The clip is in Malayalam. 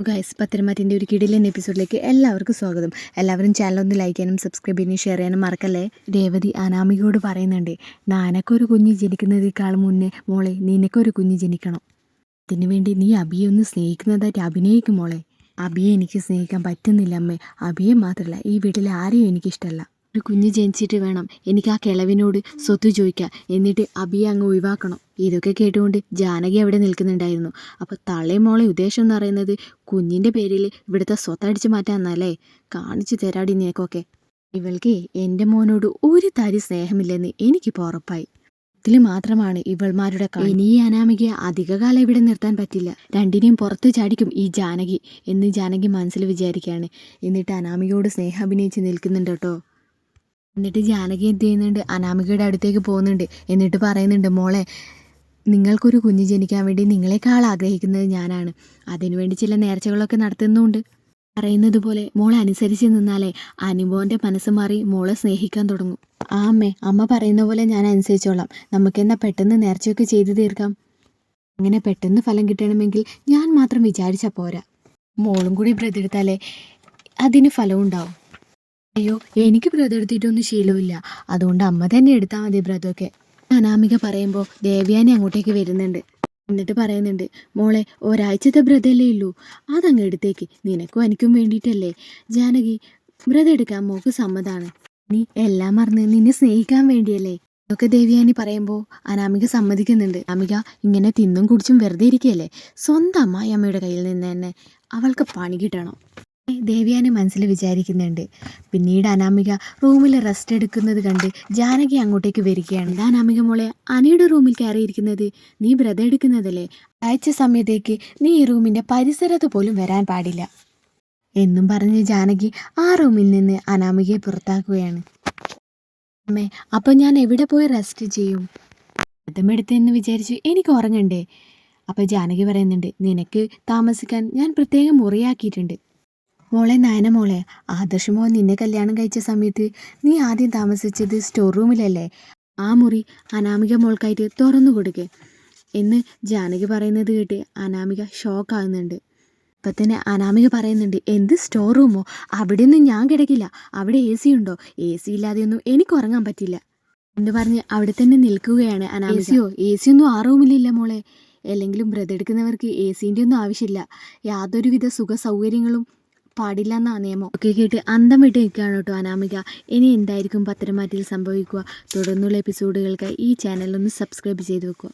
ഗൈസ് പത്തരമാറ്റിന്റെ ഒരു കിടിലൻ എപ്പിസോഡിലേക്ക് എല്ലാവർക്കും സ്വാഗതം. എല്ലാവരും ചാനൽ ഒന്ന് ലൈക്ക് ചെയ്യാനും സബ്സ്ക്രൈബ് ചെയ്യാനും ഷെയർ ചെയ്യാനും മറക്കല്ലേ? രേവതി അനാമികയോട് പറയുന്നുണ്ട് നാനക്കൊരു കുഞ്ഞ് ജനിക്കുന്നതിനേക്കാൾ മുന്നേ മോളെ നിനക്കൊരു കുഞ്ഞ് ജനിക്കണം. അതിനുവേണ്ടി നീ അബിയെ ഒന്ന് സ്നേഹിക്കുന്നതായിട്ട് അഭിനയിക്കും മോളെ. അബിയെ എനിക്ക് സ്നേഹിക്കാൻ പറ്റുന്നില്ല അമ്മേ. അബിയെ മാത്രമല്ല ഈ വീട്ടിൽ ആരെയും എനിക്കിഷ്ടമല്ല ഒരു കുഞ്ഞ് ജനിച്ചിട്ട് വേണം എനിക്ക് ആ കിളവിനോട് സ്വത്ത് ചോദിക്കാം എന്നിട്ട് അബിയെ അങ്ങ് ഒഴിവാക്കണം. ഇതൊക്കെ കേട്ടുകൊണ്ട് ജാനകി അവിടെ നിൽക്കുന്നുണ്ടായിരുന്നു. അപ്പോൾ തള്ളയും മോളെ ഉദ്ദേശം എന്ന് പറയുന്നത് കുഞ്ഞിന്റെ പേരിൽ ഇവിടുത്തെ സ്വത്തടിച്ച് മാറ്റാന്നല്ലേ കാണിച്ചു തരാടി നിനക്കൊക്കെ. ഇവൾക്ക് എന്റെ മോനോട് ഒരു തരി സ്നേഹമില്ലെന്ന് എനിക്കിപ്പോൾ ഉറപ്പായി. ഇതിൽ മാത്രമാണ് ഇവൾമാരുടെ. ഇനി ഈ അനാമികയെ അധികകാലം ഇവിടെ നിർത്താൻ പറ്റില്ല. രണ്ടിനെയും പുറത്തു ചാടിക്കും ഈ ജാനകി എന്ന് ജാനകി മനസ്സിൽ വിചാരിക്കുകയാണ്. എന്നിട്ട് അനാമികയോട് സ്നേഹം അഭിനയിച്ച് നിൽക്കുന്നുണ്ട് കേട്ടോ. എന്നിട്ട് ജാനകി എന്ത് ചെയ്യുന്നുണ്ട്? അനാമികയുടെ അടുത്തേക്ക് പോകുന്നുണ്ട്. എന്നിട്ട് പറയുന്നുണ്ട് മോളെ നിങ്ങൾക്കൊരു കുഞ്ഞ് ജനിക്കാൻ വേണ്ടി നിങ്ങളെക്കാൾ ആഗ്രഹിക്കുന്നത് ഞാനാണ്. അതിനുവേണ്ടി ചില നേർച്ചകളൊക്കെ നടത്തുന്നുണ്ട്. പറയുന്നത് പോലെ മോളെ അനുസരിച്ച് നിന്നാലേ അനുഭവന്റെ മനസ്സ് മാറി മോളെ സ്നേഹിക്കാൻ തുടങ്ങും. ആ അമ്മേ അമ്മ പറയുന്ന പോലെ ഞാൻ അനുസരിച്ചോളാം. നമുക്കെന്നാ പെട്ടെന്ന് നേർച്ചയൊക്കെ ചെയ്തു തീർക്കാം? അങ്ങനെ പെട്ടെന്ന് ഫലം കിട്ടണമെങ്കിൽ ഞാൻ മാത്രം വിചാരിച്ചാൽ പോരാ. മോളും കൂടി വ്രതെടുത്താലേ അതിന് ഫലം ഉണ്ടാവും. അയ്യോ എനിക്ക് വ്രതം എടുത്തിട്ടൊന്നും ശീലമില്ല അതുകൊണ്ട് അമ്മ തന്നെ എടുത്താൽ മതി വ്രതമൊക്കെ അനാമിക പറയുമ്പോൾ ദേവ്യാനി അങ്ങോട്ടേക്ക് വരുന്നുണ്ട്. എന്നിട്ട് പറയുന്നുണ്ട് മോളെ ഒരാഴ്ചത്തെ വ്രതമല്ലേ ഉള്ളൂ. അതങ്ങ് എടുത്തേക്ക്. നിനക്കും എനിക്കും വേണ്ടിയിട്ടല്ലേ? ജാനകി വ്രതം എടുക്കാൻ മോക്ക് സമ്മതാണ്. നീ എല്ലാം മറന്ന് നിന്നെ സ്നേഹിക്കാൻ വേണ്ടിയല്ലേ? ഇതൊക്കെ ദേവിയാനി പറയുമ്പോൾ അനാമിക സമ്മതിക്കുന്നുണ്ട്. അനാമിക ഇങ്ങനെ തിന്നും കുടിച്ചും വെറുതെ ഇരിക്കുകയല്ലേ സ്വന്തം അമ്മായി അമ്മയുടെ കയ്യിൽ നിന്ന് തന്നെ അവൾക്ക് പണി കിട്ടണം. ദേവയാനി മനസ്സിൽ വിചാരിക്കുന്നുണ്ട്. പിന്നീട് അനാമിക റൂമിൽ റെസ്റ്റ് എടുക്കുന്നത് കണ്ട് ജാനകി അങ്ങോട്ടേക്ക് വരികയാണ്. എന്താ അനാമിക മോളെ അനയുടെ റൂമിൽ കയറിയിരിക്കുന്നത്. നീ വ്രതം എടുക്കുന്നതല്ലേ? അയച്ച സമയത്തേക്ക് നീ ഈ റൂമിന്റെ പരിസരത്ത് പോലും വരാൻ പാടില്ല. എന്നും പറഞ്ഞ് ജാനകി ആ റൂമിൽ നിന്ന് അനാമികയെ പുറത്താക്കുകയാണ്. അമ്മേ അപ്പം ഞാൻ എവിടെ പോയി റെസ്റ്റ് ചെയ്യും? വ്രതമെടുത്തെന്ന് വിചാരിച്ചു. എനിക്ക് ഉറങ്ങണ്ടേ? അപ്പോൾ ജാനകി പറയുന്നുണ്ട് നിനക്ക് താമസിക്കാൻ ഞാൻ പ്രത്യേകം മുറിയാക്കിയിട്ടുണ്ട്. മോളെ നയന മോളെ ആദർശമോ നിന്നെ കല്യാണം കഴിച്ച സമയത്ത് നീ ആദ്യം താമസിച്ചത് സ്റ്റോർ റൂമിലല്ലേ ആ മുറി അനാമിക മോൾക്കായിട്ട് തുറന്നു കൊടുക്കെ. എന്ന് ജാനകി പറയുന്നത് കേട്ട് അനാമിക ഷോക്കാകുന്നുണ്ട് ഇപ്പം തന്നെ അനാമിക പറയുന്നുണ്ട് എന്ത് സ്റ്റോർ റൂമോ അവിടെ ഒന്നും ഞാൻ കിടക്കില്ല. അവിടെ എ സി ഉണ്ടോ? എ സി ഇല്ലാതെയൊന്നും എനിക്ക് ഉറങ്ങാൻ പറ്റില്ല. എന്ന് പറഞ്ഞ് അവിടെ തന്നെ നിൽക്കുകയാണ് അനാമിസിയോ എ സി ഒന്നും ആ റൂമിലില്ല മോളെ. അല്ലെങ്കിലും ബ്രതെടുക്കുന്നവർക്ക് എ സീന്റെ ഒന്നും ആവശ്യമില്ല. യാതൊരുവിധ സുഖ സൗകര്യങ്ങളും പാടില്ല എന്നാ നിയമം. ഒക്കെ കേട്ട് അന്തം വിട്ട് നിൽക്കുകയാണ് കേട്ടോ അനാമിക. ഇനി എന്തായിരിക്കും പത്തരമാറ്റിൽ സംഭവിക്കുക? തുടർന്നുള്ള എപ്പിസോഡുകൾക്ക് ഈ ചാനലൊന്ന് സബ്സ്ക്രൈബ് ചെയ്ത് വെക്കുക.